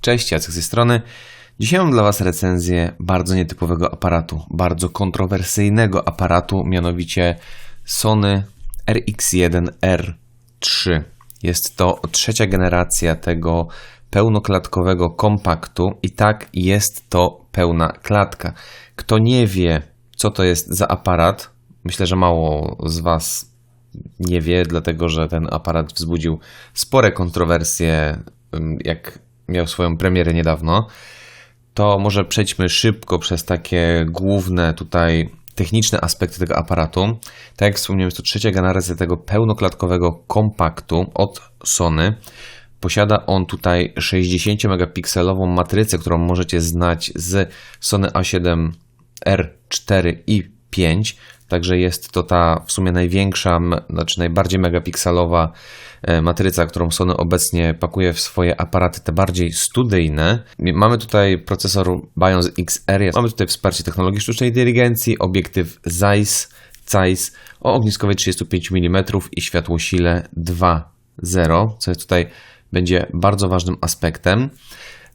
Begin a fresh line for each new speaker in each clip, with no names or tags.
Cześć, Jacek z tej strony. Dzisiaj mam dla Was recenzję bardzo nietypowego aparatu, bardzo kontrowersyjnego aparatu, mianowicie Sony RX1R3. Jest to trzecia generacja tego pełnoklatkowego kompaktu i tak jest to pełna klatka. Kto nie wie, co to jest za aparat, myślę, że mało z Was nie wie, dlatego że ten aparat wzbudził spore kontrowersje, jak miał swoją premierę niedawno. To może przejdźmy szybko przez takie główne tutaj techniczne aspekty tego aparatu. Tak jak wspomniałem, jest to trzecia generacja tego pełnoklatkowego kompaktu od Sony. Posiada on tutaj 60-megapikselową matrycę, którą możecie znać z Sony A7 R4 i 5. Także jest to ta w sumie największa, znaczy najbardziej megapikselowa e, matryca, którą Sony obecnie pakuje w swoje aparaty, te bardziej studyjne. Mamy tutaj procesor Bions XR, mamy tutaj wsparcie technologii sztucznej inteligencji, obiektyw Zeiss, Zeiss o ogniskowej 35 mm i światłosile 2.0, co jest tutaj będzie bardzo ważnym aspektem.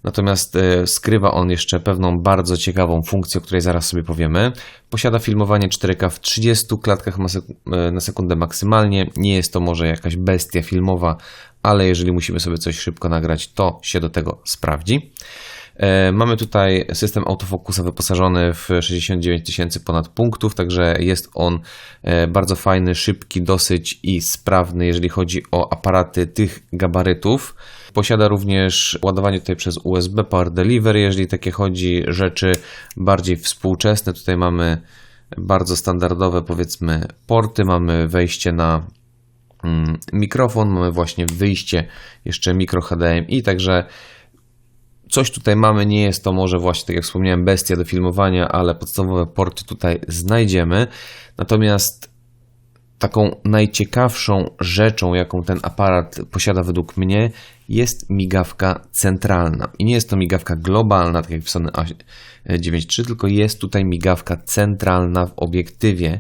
Natomiast e, skrywa on jeszcze pewną bardzo ciekawą funkcję, o której zaraz sobie powiemy. Posiada filmowanie 4K w 30 klatkach e, na sekundę maksymalnie. Nie jest to może jakaś bestia filmowa, ale jeżeli musimy sobie coś szybko nagrać, to się do tego sprawdzi. E, mamy tutaj system autofokusa wyposażony w 69 tysięcy ponad punktów, także jest on bardzo fajny, szybki dosyć i sprawny, jeżeli chodzi o aparaty tych gabarytów. Posiada również ładowanie tutaj przez USB Power Delivery, jeżeli takie chodzi rzeczy bardziej współczesne. Tutaj mamy bardzo standardowe powiedzmy porty, mamy wejście na mm, mikrofon, mamy właśnie wyjście jeszcze mikro HDMI, także coś tutaj mamy, nie jest to może właśnie, tak jak wspomniałem, bestia do filmowania, ale podstawowe porty tutaj znajdziemy. Natomiast taką najciekawszą rzeczą, jaką ten aparat posiada według mnie, jest migawka centralna. I nie jest to migawka globalna, tak jak w Sony A9 tylko jest tutaj migawka centralna w obiektywie,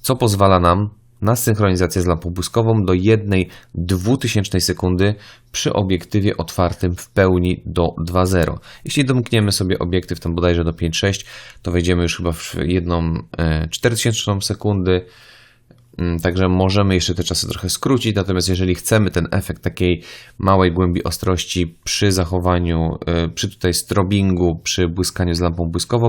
co pozwala nam na synchronizację z lampą błyskową do 1,000 sekundy przy obiektywie otwartym w pełni do 2.0. Jeśli domkniemy sobie obiektyw tam bodajże do 5.6, to wejdziemy już chyba w 1,4000 e, sekundy, Mm, także możemy jeszcze te czasy trochę skrócić, natomiast jeżeli chcemy ten efekt takiej małej głębi ostrości przy zachowaniu, y, przy tutaj strobingu, przy błyskaniu z lampą błyskową,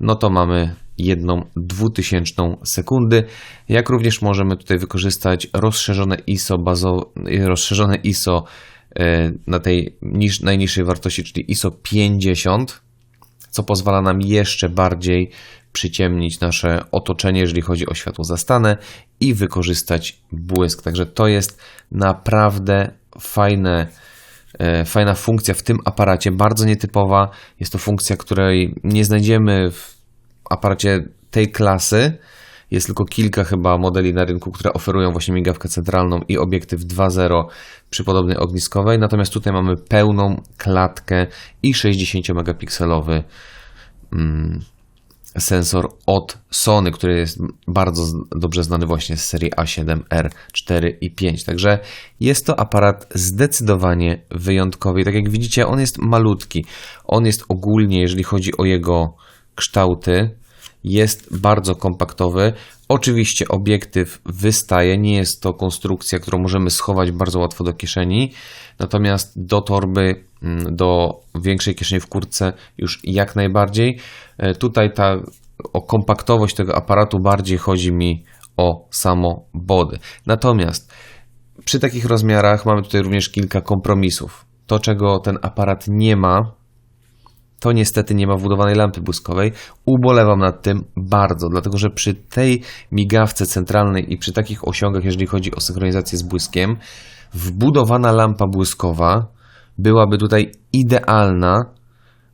no to mamy jedną dwutysięczną sekundy. Jak również możemy tutaj wykorzystać rozszerzone ISO, bazo, rozszerzone ISO y, na tej niż, najniższej wartości, czyli ISO 50, co pozwala nam jeszcze bardziej przyciemnić nasze otoczenie, jeżeli chodzi o światło zastane i wykorzystać błysk. Także to jest naprawdę fajne, e, fajna funkcja w tym aparacie, bardzo nietypowa. Jest to funkcja, której nie znajdziemy w aparacie tej klasy. Jest tylko kilka chyba modeli na rynku, które oferują właśnie migawkę centralną i obiektyw 2.0 przy podobnej ogniskowej. Natomiast tutaj mamy pełną klatkę i 60 megapikselowy mm, sensor od Sony, który jest bardzo dobrze znany właśnie z serii A7R, 4 i 5. Także jest to aparat zdecydowanie wyjątkowy. I tak jak widzicie, on jest malutki. On jest ogólnie, jeżeli chodzi o jego kształty, jest bardzo kompaktowy. Oczywiście obiektyw wystaje, nie jest to konstrukcja, którą możemy schować bardzo łatwo do kieszeni, natomiast do torby, mm, do większej kieszeni w kurtce już jak najbardziej. E, tutaj ta o kompaktowość tego aparatu bardziej chodzi mi o samo body. Natomiast przy takich rozmiarach mamy tutaj również kilka kompromisów. To, czego ten aparat nie ma, to niestety nie ma wbudowanej lampy błyskowej. Ubolewam nad tym bardzo, dlatego że przy tej migawce centralnej i przy takich osiągach, jeżeli chodzi o synchronizację z błyskiem, wbudowana lampa błyskowa byłaby tutaj idealna,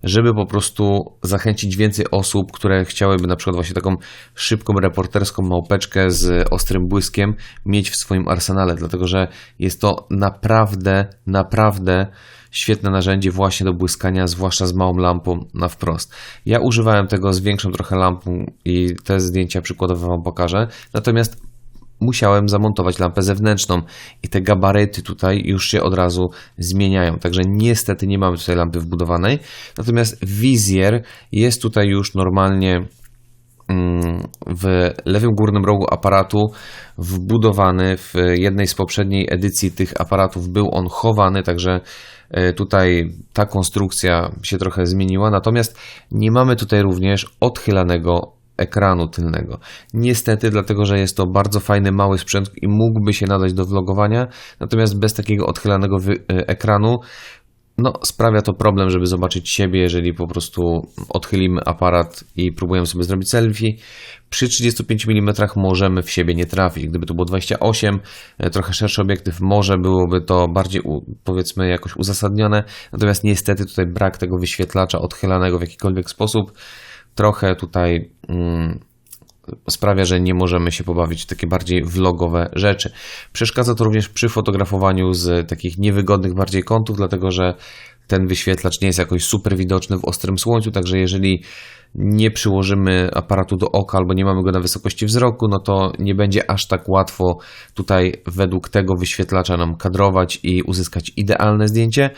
żeby po prostu zachęcić więcej osób, które chciałyby na przykład właśnie taką szybką reporterską małpeczkę z ostrym błyskiem mieć w swoim arsenale, dlatego że jest to naprawdę, naprawdę świetne narzędzie właśnie do błyskania, zwłaszcza z małą lampą na wprost. Ja używałem tego z większą trochę lampą i te zdjęcia przykładowo Wam pokażę. Natomiast musiałem zamontować lampę zewnętrzną i te gabaryty tutaj już się od razu zmieniają. Także niestety nie mamy tutaj lampy wbudowanej. Natomiast wizjer jest tutaj już normalnie mm, w lewym górnym rogu aparatu wbudowany. W jednej z poprzedniej edycji tych aparatów był on chowany, także e, tutaj ta konstrukcja się trochę zmieniła. Natomiast nie mamy tutaj również odchylanego ekranu tylnego. Niestety, dlatego że jest to bardzo fajny, mały sprzęt i mógłby się nadać do vlogowania, natomiast bez takiego odchylanego e, ekranu no, sprawia to problem, żeby zobaczyć siebie, jeżeli po prostu odchylimy aparat i próbujemy sobie zrobić selfie. Przy 35 mm możemy w siebie nie trafić. Gdyby to było 28, e, trochę szerszy obiektyw, może byłoby to bardziej, powiedzmy, jakoś uzasadnione. Natomiast niestety tutaj brak tego wyświetlacza odchylanego w jakikolwiek sposób trochę tutaj sprawia, że nie możemy się pobawić w takie bardziej vlogowe rzeczy. Przeszkadza to również przy fotografowaniu z takich niewygodnych bardziej kątów, dlatego że ten wyświetlacz nie jest jakoś super widoczny w ostrym słońcu, także jeżeli nie przyłożymy aparatu do oka albo nie mamy go na wysokości wzroku, no to nie będzie aż tak łatwo tutaj według tego wyświetlacza nam kadrować i uzyskać idealne zdjęcie.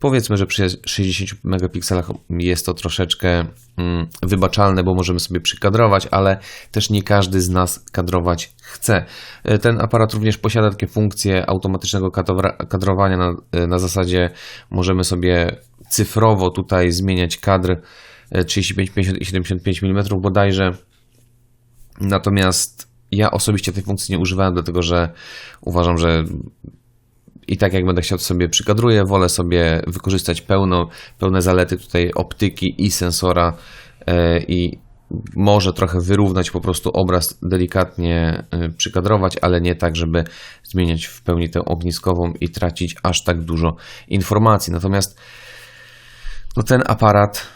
Powiedzmy, że przy 60 megapikselach jest to troszeczkę mm, wybaczalne, bo możemy sobie przykadrować, ale też nie każdy z nas kadrować chce. E, ten aparat również posiada takie funkcje automatycznego kadrowania na, e, na zasadzie możemy sobie cyfrowo tutaj zmieniać kadr 35, 50 i 75 mm bodajże. Natomiast ja osobiście tej funkcji nie używałem, dlatego że uważam, że i tak jak będę chciał, to sobie przykadruję. Wolę sobie wykorzystać pełno, pełne zalety tutaj optyki i sensora e, i może trochę wyrównać po prostu obraz, delikatnie e, przykadrować, ale nie tak, żeby zmieniać w pełni tę ogniskową i tracić aż tak dużo informacji. Natomiast no ten aparat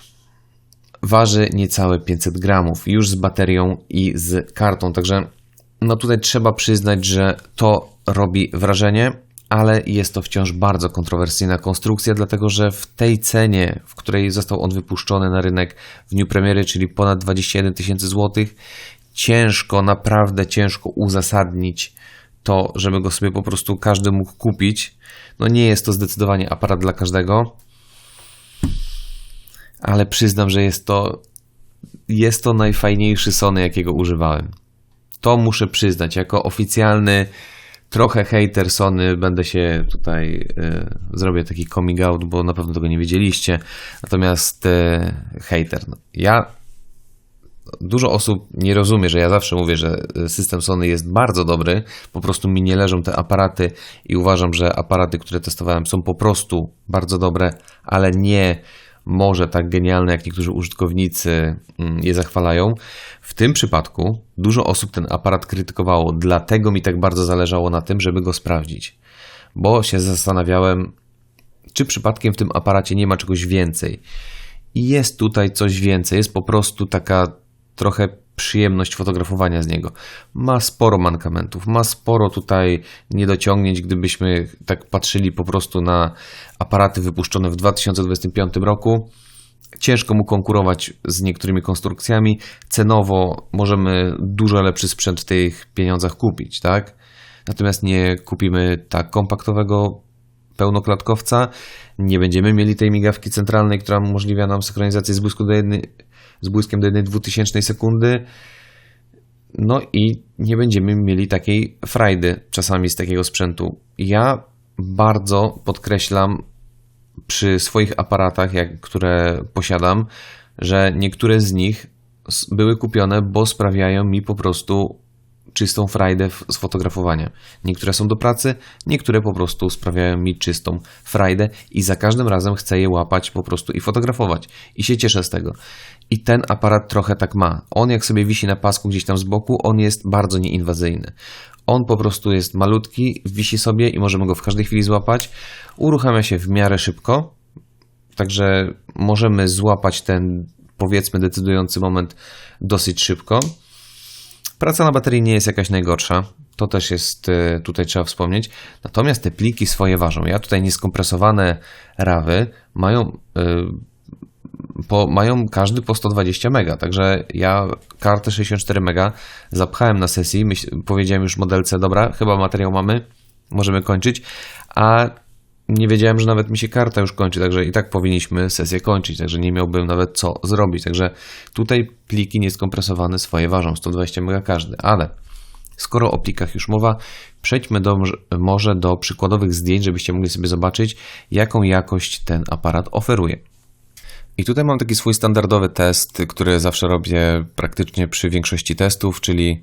waży niecałe 500 gramów już z baterią i z kartą, także no tutaj trzeba przyznać, że to robi wrażenie ale jest to wciąż bardzo kontrowersyjna konstrukcja, dlatego że w tej cenie, w której został on wypuszczony na rynek w dniu premiery, czyli ponad 21 tysięcy złotych, ciężko, naprawdę ciężko uzasadnić to, żeby go sobie po prostu każdy mógł kupić. No nie jest to zdecydowanie aparat dla każdego, ale przyznam, że jest to jest to najfajniejszy Sony, jakiego używałem. To muszę przyznać, jako oficjalny trochę hater Sony, będę się tutaj, y, zrobię taki coming out, bo na pewno tego nie wiedzieliście. Natomiast y, hater, no, ja dużo osób nie rozumie, że ja zawsze mówię, że system Sony jest bardzo dobry, po prostu mi nie leżą te aparaty i uważam, że aparaty, które testowałem są po prostu bardzo dobre, ale nie może tak genialne, jak niektórzy użytkownicy mm, je zachwalają. W tym przypadku dużo osób ten aparat krytykowało, dlatego mi tak bardzo zależało na tym, żeby go sprawdzić. Bo się zastanawiałem, czy przypadkiem w tym aparacie nie ma czegoś więcej. I jest tutaj coś więcej, jest po prostu taka trochę przyjemność fotografowania z niego. Ma sporo mankamentów, ma sporo tutaj niedociągnięć, gdybyśmy tak patrzyli po prostu na aparaty wypuszczone w 2025 roku. Ciężko mu konkurować z niektórymi konstrukcjami. Cenowo możemy dużo lepszy sprzęt w tych pieniądzach kupić, tak? Natomiast nie kupimy tak kompaktowego pełnoklatkowca, nie będziemy mieli tej migawki centralnej, która umożliwia nam synchronizację z błysku do jednej z błyskiem do 1,2 sekundy. No i nie będziemy mieli takiej frajdy czasami z takiego sprzętu. Ja bardzo podkreślam przy swoich aparatach, jak, które posiadam, że niektóre z nich były kupione, bo sprawiają mi po prostu czystą frajdę z fotografowania. Niektóre są do pracy, niektóre po prostu sprawiają mi czystą frajdę i za każdym razem chcę je łapać po prostu i fotografować. I się cieszę z tego. I ten aparat trochę tak ma. On jak sobie wisi na pasku gdzieś tam z boku, on jest bardzo nieinwazyjny. On po prostu jest malutki, wisi sobie i możemy go w każdej chwili złapać. Uruchamia się w miarę szybko, także możemy złapać ten powiedzmy decydujący moment dosyć szybko. Praca na baterii nie jest jakaś najgorsza. To też jest, e, tutaj trzeba wspomnieć. Natomiast te pliki swoje ważą. Ja tutaj nieskompresowane rawy mają, e, po, mają każdy po 120 mega, także ja kartę 64 mega zapchałem na sesji, powiedziałem już modelce, dobra, chyba materiał mamy, możemy kończyć, a nie wiedziałem, że nawet mi się karta już kończy, także i tak powinniśmy sesję kończyć, także nie miałbym nawet co zrobić. Także tutaj pliki nieskompresowane swoje ważą 120 MB każdy, ale skoro o plikach już mowa, przejdźmy do, może do przykładowych zdjęć, żebyście mogli sobie zobaczyć, jaką jakość ten aparat oferuje. I tutaj mam taki swój standardowy test, który zawsze robię praktycznie przy większości testów, czyli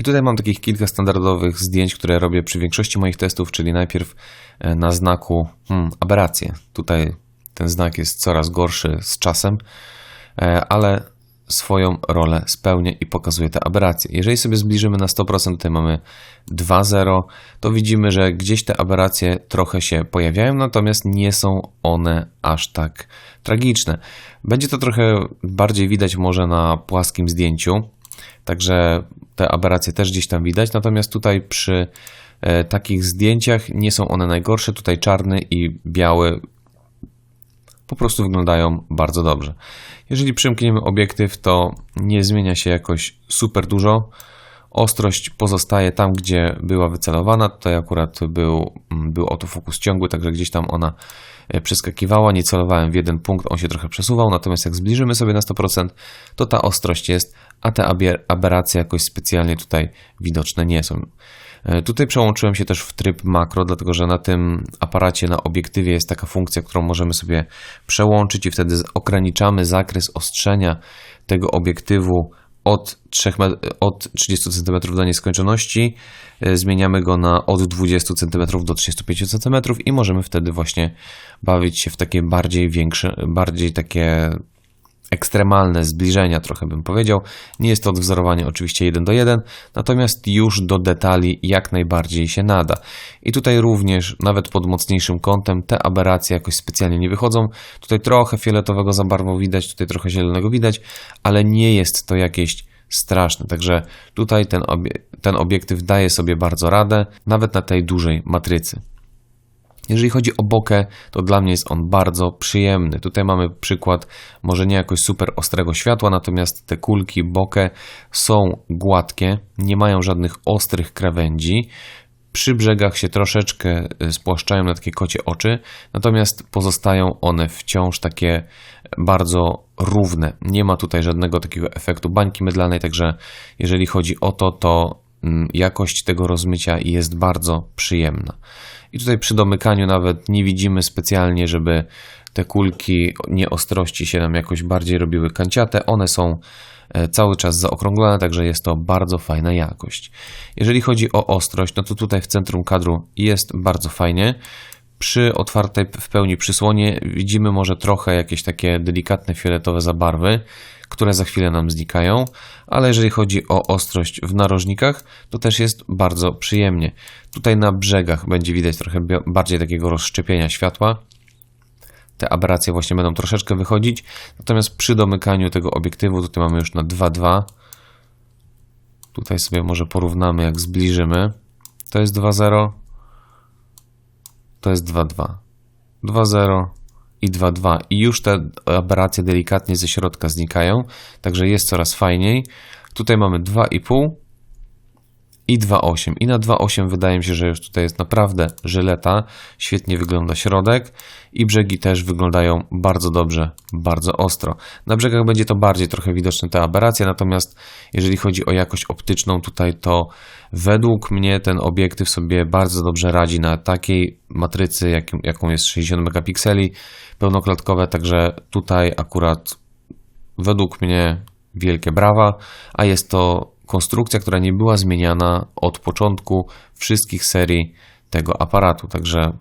i tutaj mam takich kilka standardowych zdjęć, które robię przy większości moich testów, czyli najpierw e, na znaku hmm, aberracje. Tutaj ten znak jest coraz gorszy z czasem, e, ale swoją rolę spełnia i pokazuje te aberracje. Jeżeli sobie zbliżymy na 100%, tutaj mamy 2.0, to widzimy, że gdzieś te aberracje trochę się pojawiają, natomiast nie są one aż tak tragiczne. Będzie to trochę bardziej widać może na płaskim zdjęciu, Także te aberracje też gdzieś tam widać. Natomiast tutaj przy e, takich zdjęciach nie są one najgorsze. Tutaj czarny i biały po prostu wyglądają bardzo dobrze. Jeżeli przymkniemy obiektyw, to nie zmienia się jakoś super dużo. Ostrość pozostaje tam, gdzie była wycelowana. Tutaj akurat był, mm, był autofokus ciągły, także gdzieś tam ona e, przeskakiwała. Nie celowałem w jeden punkt, on się trochę przesuwał. Natomiast jak zbliżymy sobie na 100%, to ta ostrość jest, a te aberracje jakoś specjalnie tutaj widoczne nie są. E, tutaj przełączyłem się też w tryb makro, dlatego że na tym aparacie, na obiektywie jest taka funkcja, którą możemy sobie przełączyć i wtedy ograniczamy zakres ostrzenia tego obiektywu od, 3, od 30 cm do nieskończoności, e, zmieniamy go na od 20 cm do 35 cm i możemy wtedy właśnie bawić się w takie bardziej większe, bardziej takie ekstremalne zbliżenia, trochę bym powiedział. Nie jest to odwzorowanie oczywiście 1 do 1, natomiast już do detali jak najbardziej się nada. I tutaj również, nawet pod mocniejszym kątem, te aberracje jakoś specjalnie nie wychodzą. Tutaj trochę fioletowego zabarwu widać, tutaj trochę zielonego widać, ale nie jest to jakieś straszne. Także tutaj ten, obie ten obiektyw daje sobie bardzo radę, nawet na tej dużej matrycy. Jeżeli chodzi o bokę, to dla mnie jest on bardzo przyjemny. Tutaj mamy przykład może nie jakoś super ostrego światła, natomiast te kulki bokę są gładkie, nie mają żadnych ostrych krawędzi. Przy brzegach się troszeczkę y, spłaszczają na takie kocie oczy, natomiast pozostają one wciąż takie bardzo równe. Nie ma tutaj żadnego takiego efektu bańki mydlanej, także jeżeli chodzi o to, to jakość tego rozmycia jest bardzo przyjemna. I tutaj przy domykaniu nawet nie widzimy specjalnie, żeby te kulki nieostrości się nam jakoś bardziej robiły kanciate. One są e, cały czas zaokrąglone, także jest to bardzo fajna jakość. Jeżeli chodzi o ostrość, no to tutaj w centrum kadru jest bardzo fajnie. Przy otwartej w pełni przysłonie widzimy może trochę jakieś takie delikatne fioletowe zabarwy które za chwilę nam znikają, ale jeżeli chodzi o ostrość w narożnikach, to też jest bardzo przyjemnie. Tutaj na brzegach będzie widać trochę bardziej takiego rozszczepienia światła. Te aberracje właśnie będą troszeczkę wychodzić, natomiast przy domykaniu tego obiektywu, tutaj mamy już na 2.2. Tutaj sobie może porównamy, jak zbliżymy. To jest 2.0. To jest 2.2. 2.0 i 2,2 i już te aberracje delikatnie ze środka znikają, także jest coraz fajniej. Tutaj mamy 2,5 i 2,8 i na 2,8 wydaje mi się, że już tutaj jest naprawdę żyleta, świetnie wygląda środek i brzegi też wyglądają bardzo dobrze, bardzo ostro. Na brzegach będzie to bardziej trochę widoczne te aberracje, natomiast jeżeli chodzi o jakość optyczną tutaj to według mnie ten obiektyw sobie bardzo dobrze radzi na takiej matrycy jaką jest 60 megapikseli pełnoklatkowe, także tutaj akurat według mnie wielkie brawa, a jest to konstrukcja, która nie była zmieniana od początku wszystkich serii tego aparatu, także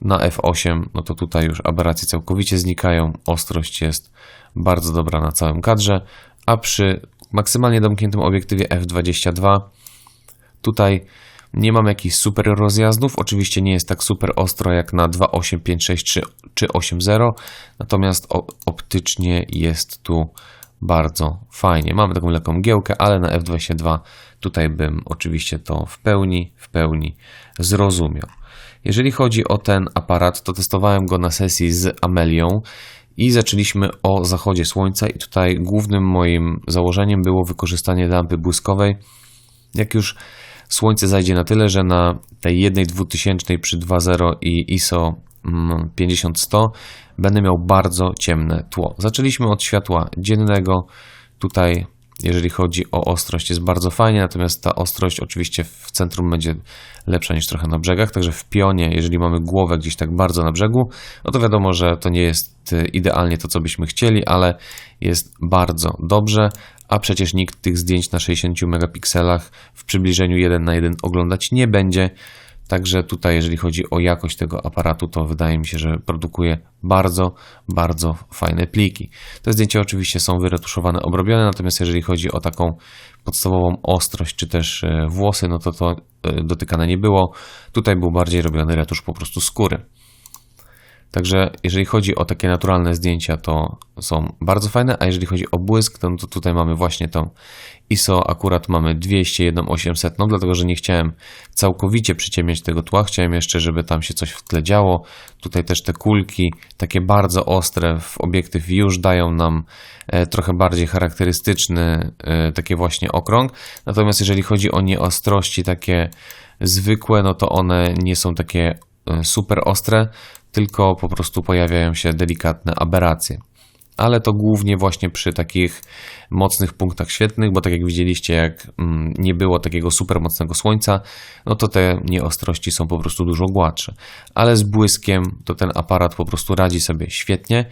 na F8, no to tutaj już aberracje całkowicie znikają, ostrość jest bardzo dobra na całym kadrze, a przy maksymalnie domkniętym obiektywie F22 tutaj nie mam jakichś super rozjazdów, oczywiście nie jest tak super ostro jak na 2.856 czy, czy 8.0, natomiast optycznie jest tu bardzo fajnie. Mamy taką lekką giełkę, ale na F22 tutaj bym oczywiście to w pełni, w pełni zrozumiał. Jeżeli chodzi o ten aparat, to testowałem go na sesji z Amelią i zaczęliśmy o zachodzie słońca i tutaj głównym moim założeniem było wykorzystanie lampy błyskowej. Jak już słońce zajdzie na tyle, że na tej jednej 2000 przy 2.0 i ISO 50-100 mm, będę miał bardzo ciemne tło. Zaczęliśmy od światła dziennego. Tutaj jeżeli chodzi o ostrość, jest bardzo fajnie, natomiast ta ostrość oczywiście w centrum będzie lepsza niż trochę na brzegach, także w pionie, jeżeli mamy głowę gdzieś tak bardzo na brzegu, no to wiadomo, że to nie jest y, idealnie to, co byśmy chcieli, ale jest bardzo dobrze, a przecież nikt tych zdjęć na 60 megapikselach w przybliżeniu 1 na 1 oglądać nie będzie, Także tutaj, jeżeli chodzi o jakość tego aparatu, to wydaje mi się, że produkuje bardzo, bardzo fajne pliki. Te zdjęcia oczywiście są wyretuszowane, obrobione, natomiast jeżeli chodzi o taką podstawową ostrość, czy też e, włosy, no to to e, dotykane nie było. Tutaj był bardziej robiony retusz po prostu skóry. Także jeżeli chodzi o takie naturalne zdjęcia, to są bardzo fajne, a jeżeli chodzi o błysk, to, to tutaj mamy właśnie tą ISO, akurat mamy 200, 800, no dlatego, że nie chciałem całkowicie przyciemniać tego tła, chciałem jeszcze, żeby tam się coś w tle działo. Tutaj też te kulki, takie bardzo ostre w obiektyw już dają nam e, trochę bardziej charakterystyczny e, taki właśnie okrąg. Natomiast jeżeli chodzi o nieostrości takie zwykłe, no to one nie są takie super ostre, tylko po prostu pojawiają się delikatne aberracje. Ale to głównie właśnie przy takich mocnych punktach świetnych, bo tak jak widzieliście, jak mm, nie było takiego super mocnego słońca, no to te nieostrości są po prostu dużo gładsze. Ale z błyskiem to ten aparat po prostu radzi sobie świetnie.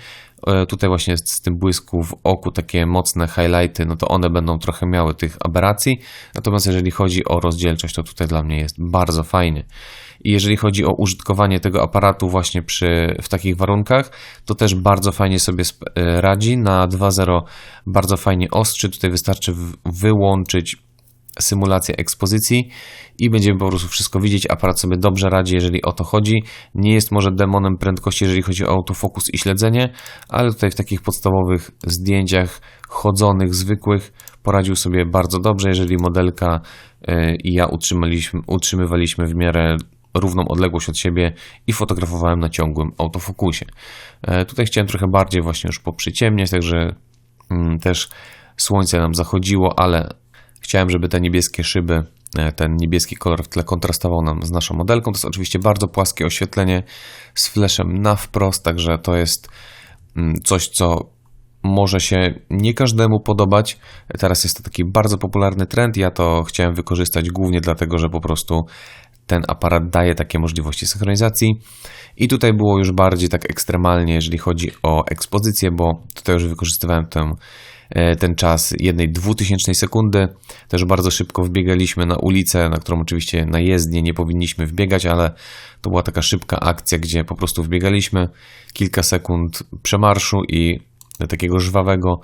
E, tutaj właśnie z tym błysku w oku takie mocne highlighty, no to one będą trochę miały tych aberracji. Natomiast jeżeli chodzi o rozdzielczość, to tutaj dla mnie jest bardzo fajnie. I jeżeli chodzi o użytkowanie tego aparatu właśnie przy, w takich warunkach, to też bardzo fajnie sobie e, radzi. Na 2.0 bardzo fajnie ostrzy. Tutaj wystarczy wyłączyć symulację ekspozycji i będziemy po prostu wszystko widzieć. Aparat sobie dobrze radzi, jeżeli o to chodzi. Nie jest może demonem prędkości, jeżeli chodzi o autofokus i śledzenie, ale tutaj w takich podstawowych zdjęciach chodzonych, zwykłych poradził sobie bardzo dobrze. Jeżeli modelka e, i ja utrzymaliśmy, utrzymywaliśmy w miarę równą odległość od siebie i fotografowałem na ciągłym autofokusie. E, tutaj chciałem trochę bardziej właśnie już poprzyciemniać, także mm, też słońce nam zachodziło, ale chciałem, żeby te niebieskie szyby, e, ten niebieski kolor w tle kontrastował nam z naszą modelką. To jest oczywiście bardzo płaskie oświetlenie z flashem na wprost, także to jest mm, coś, co może się nie każdemu podobać. Teraz jest to taki bardzo popularny trend. Ja to chciałem wykorzystać głównie dlatego, że po prostu ten aparat daje takie możliwości synchronizacji. I tutaj było już bardziej tak ekstremalnie, jeżeli chodzi o ekspozycję, bo tutaj już wykorzystywałem ten, ten czas jednej dwutysięcznej sekundy. Też bardzo szybko wbiegaliśmy na ulicę, na którą oczywiście na jezdnię nie powinniśmy wbiegać, ale to była taka szybka akcja, gdzie po prostu wbiegaliśmy kilka sekund przemarszu i takiego żwawego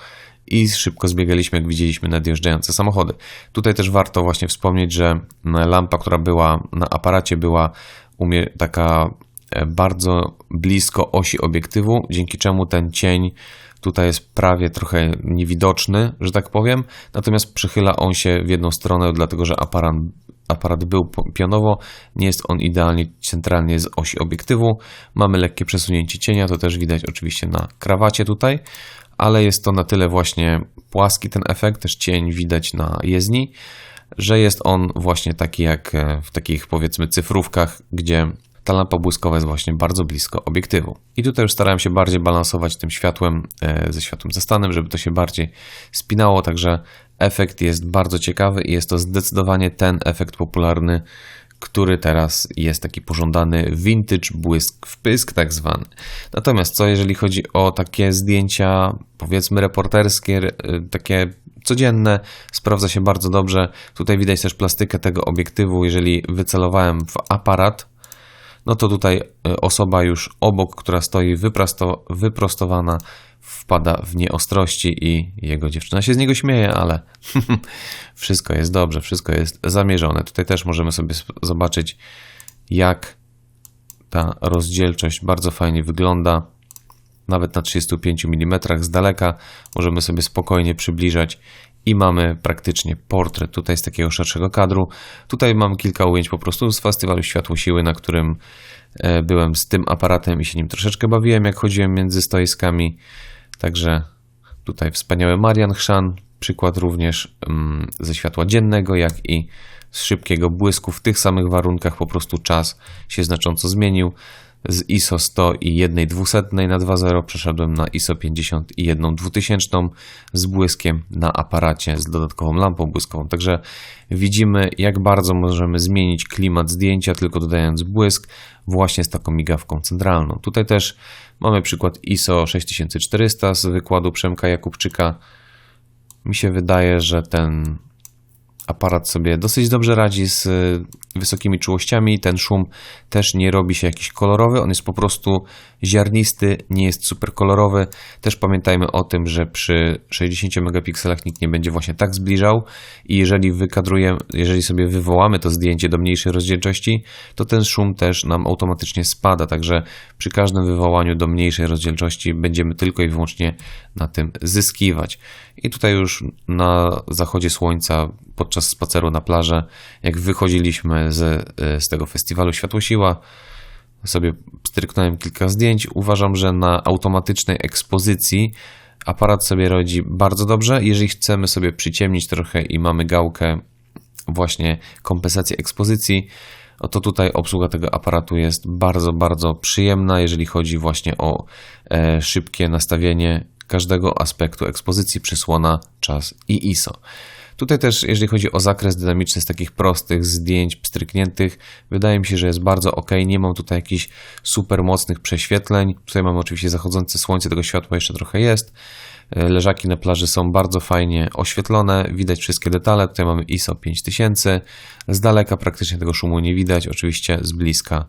i szybko zbiegaliśmy, jak widzieliśmy nadjeżdżające samochody. Tutaj też warto właśnie wspomnieć, że lampa, która była na aparacie, była taka e, bardzo blisko osi obiektywu, dzięki czemu ten cień tutaj jest prawie trochę niewidoczny, że tak powiem, natomiast przychyla on się w jedną stronę, dlatego że aparat, aparat był pionowo, nie jest on idealnie centralnie z osi obiektywu. Mamy lekkie przesunięcie cienia, to też widać oczywiście na krawacie tutaj, ale jest to na tyle właśnie płaski ten efekt, też cień widać na jezdni, że jest on właśnie taki jak e, w takich powiedzmy cyfrówkach, gdzie ta lampa błyskowa jest właśnie bardzo blisko obiektywu. I tutaj już starałem się bardziej balansować tym światłem e, ze światłem zastanym, żeby to się bardziej spinało, także efekt jest bardzo ciekawy i jest to zdecydowanie ten efekt popularny który teraz jest taki pożądany vintage błysk w pysk tak zwany. Natomiast co jeżeli chodzi o takie zdjęcia powiedzmy reporterskie, takie codzienne, sprawdza się bardzo dobrze. Tutaj widać też plastykę tego obiektywu, jeżeli wycelowałem w aparat, no to tutaj e, osoba już obok, która stoi wyprosto, wyprostowana, wpada w nieostrości i jego dziewczyna się z niego śmieje, ale wszystko jest dobrze, wszystko jest zamierzone. Tutaj też możemy sobie zobaczyć, jak ta rozdzielczość bardzo fajnie wygląda. Nawet na 35 mm z daleka możemy sobie spokojnie przybliżać i mamy praktycznie portret tutaj z takiego szerszego kadru. Tutaj mam kilka ujęć po prostu z festiwalu Światło Siły, na którym e, byłem z tym aparatem i się nim troszeczkę bawiłem, jak chodziłem między stoiskami. Także tutaj wspaniały Marian Chrzan, przykład również mm, ze światła dziennego, jak i z szybkiego błysku w tych samych warunkach, po prostu czas się znacząco zmienił z ISO 100 i 1,200 na 2.0 przeszedłem na ISO 50 i 1,2000 z błyskiem na aparacie z dodatkową lampą błyskową. Także widzimy, jak bardzo możemy zmienić klimat zdjęcia, tylko dodając błysk właśnie z taką migawką centralną. Tutaj też mamy przykład ISO 6400 z wykładu Przemka Jakubczyka. Mi się wydaje, że ten aparat sobie dosyć dobrze radzi z y, wysokimi czułościami. Ten szum też nie robi się jakiś kolorowy, on jest po prostu ziarnisty, nie jest super kolorowy. Też pamiętajmy o tym, że przy 60 megapikselach nikt nie będzie właśnie tak zbliżał i jeżeli wykadrujemy, jeżeli sobie wywołamy to zdjęcie do mniejszej rozdzielczości, to ten szum też nam automatycznie spada, także przy każdym wywołaniu do mniejszej rozdzielczości będziemy tylko i wyłącznie na tym zyskiwać. I tutaj już na zachodzie słońca podczas spaceru na plażę, jak wychodziliśmy z, z tego festiwalu Światło Siła, sobie stryknąłem kilka zdjęć. Uważam, że na automatycznej ekspozycji aparat sobie radzi bardzo dobrze. Jeżeli chcemy sobie przyciemnić trochę i mamy gałkę właśnie kompensacji ekspozycji, to tutaj obsługa tego aparatu jest bardzo, bardzo przyjemna, jeżeli chodzi właśnie o e, szybkie nastawienie każdego aspektu ekspozycji, przysłona, czas i ISO. Tutaj też, jeżeli chodzi o zakres dynamiczny z takich prostych zdjęć pstrykniętych, wydaje mi się, że jest bardzo ok. Nie mam tutaj jakichś super mocnych prześwietleń. Tutaj mam oczywiście zachodzące słońce, tego światła jeszcze trochę jest. E, leżaki na plaży są bardzo fajnie oświetlone, widać wszystkie detale. Tutaj mamy ISO 5000. Z daleka praktycznie tego szumu nie widać, oczywiście z bliska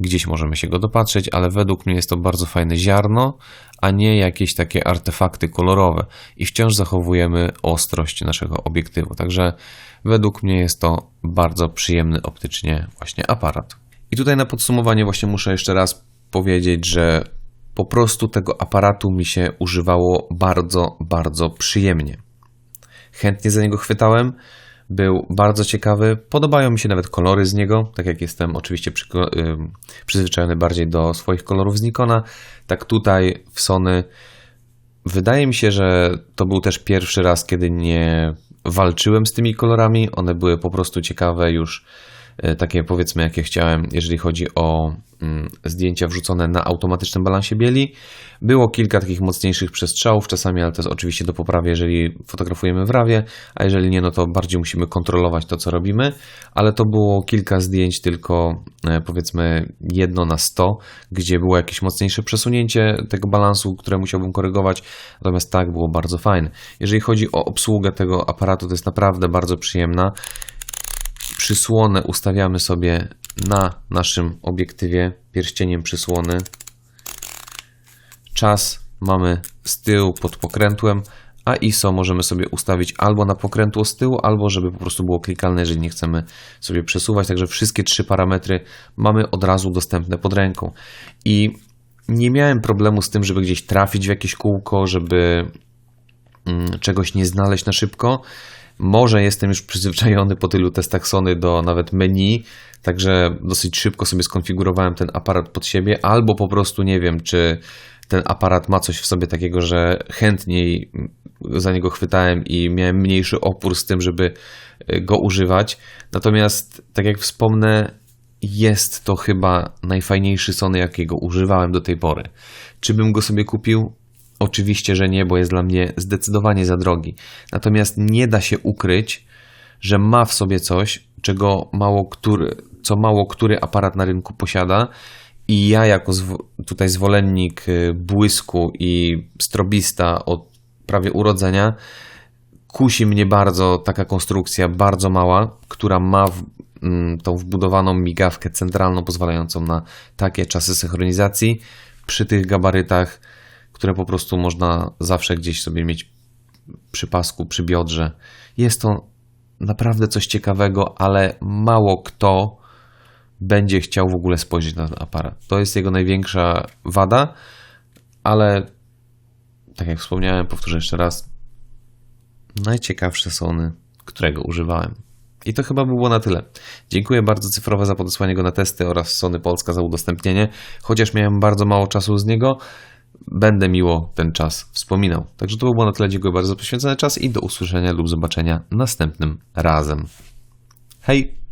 gdzieś możemy się go dopatrzeć, ale według mnie jest to bardzo fajne ziarno, a nie jakieś takie artefakty kolorowe i wciąż zachowujemy ostrość naszego obiektywu. Także według mnie jest to bardzo przyjemny optycznie właśnie aparat. I tutaj na podsumowanie właśnie muszę jeszcze raz powiedzieć, że po prostu tego aparatu mi się używało bardzo, bardzo przyjemnie. Chętnie za niego chwytałem, był bardzo ciekawy. Podobają mi się nawet kolory z niego, tak jak jestem oczywiście przy, przyzwyczajony bardziej do swoich kolorów z Nikona, tak tutaj w Sony wydaje mi się, że to był też pierwszy raz, kiedy nie walczyłem z tymi kolorami. One były po prostu ciekawe już E, takie powiedzmy, jakie chciałem, jeżeli chodzi o zdjęcia wrzucone na automatycznym balansie bieli. Było kilka takich mocniejszych przestrzałów czasami, ale to jest oczywiście do poprawy, jeżeli fotografujemy w rawie, a jeżeli nie, no to bardziej musimy kontrolować to, co robimy. Ale to było kilka zdjęć, tylko e, powiedzmy jedno na 100, gdzie było jakieś mocniejsze przesunięcie tego balansu, które musiałbym korygować. Natomiast tak, było bardzo fajne. Jeżeli chodzi o obsługę tego aparatu, to jest naprawdę bardzo przyjemna przysłonę ustawiamy sobie na naszym obiektywie pierścieniem przysłony. Czas mamy z tyłu pod pokrętłem, a ISO możemy sobie ustawić albo na pokrętło z tyłu, albo żeby po prostu było klikalne, jeżeli nie chcemy sobie przesuwać. Także wszystkie trzy parametry mamy od razu dostępne pod ręką. I nie miałem problemu z tym, żeby gdzieś trafić w jakieś kółko, żeby mm, czegoś nie znaleźć na szybko. Może jestem już przyzwyczajony po tylu testach Sony do nawet menu, także dosyć szybko sobie skonfigurowałem ten aparat pod siebie, albo po prostu nie wiem, czy ten aparat ma coś w sobie takiego, że chętniej za niego chwytałem i miałem mniejszy opór z tym, żeby e, go używać. Natomiast, tak jak wspomnę, jest to chyba najfajniejszy Sony, jakiego używałem do tej pory. Czy bym go sobie kupił? Oczywiście, że nie, bo jest dla mnie zdecydowanie za drogi. Natomiast nie da się ukryć, że ma w sobie coś, czego mało który, co mało który aparat na rynku posiada. I ja, jako tutaj zwolennik y, błysku i strobista od prawie urodzenia, kusi mnie bardzo taka konstrukcja, bardzo mała, która ma w, mm, tą wbudowaną migawkę centralną, pozwalającą na takie czasy synchronizacji. Przy tych gabarytach które po prostu można zawsze gdzieś sobie mieć przy pasku, przy biodrze. Jest to naprawdę coś ciekawego, ale mało kto będzie chciał w ogóle spojrzeć na ten aparat. To jest jego największa wada, ale tak jak wspomniałem, powtórzę jeszcze raz, najciekawsze Sony, którego używałem. I to chyba by było na tyle. Dziękuję bardzo Cyfrowe za podesłanie go na testy oraz Sony Polska za udostępnienie. Chociaż miałem bardzo mało czasu z niego, będę miło ten czas wspominał. Także to by było na tyle. Dziękuję bardzo za poświęcony czas i do usłyszenia lub zobaczenia następnym razem. Hej!